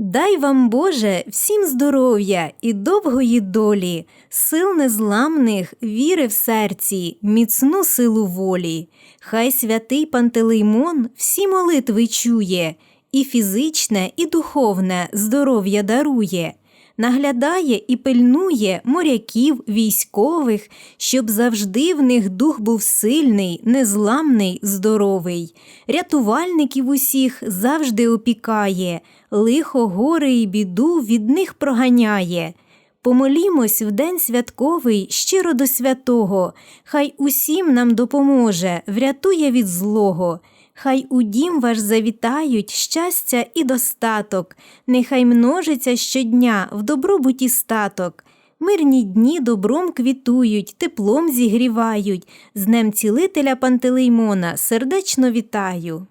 Дай вам, Боже, всім здоров'я і довгої долі, сил незламних, віри в серці, міцну силу волі. Хай святий Пантелеймон всі молитви чує, і фізичне, і духовне здоров'я дарує. Наглядає і пильнує моряків, військових, щоб завжди в них дух був сильний, незламний, здоровий. Рятувальників усіх завжди опікає, лихо, горе і біду від них проганяє. Помолімось в день святковий щиро до святого, хай усім нам допоможе, врятує від злого. Хай у дім ваш завітають щастя і достаток, нехай множиться щодня в добробуті статок. Мирні дні добром квітують, теплом зігрівають. З днем цілителя Пантелеймона сердечно вітаю.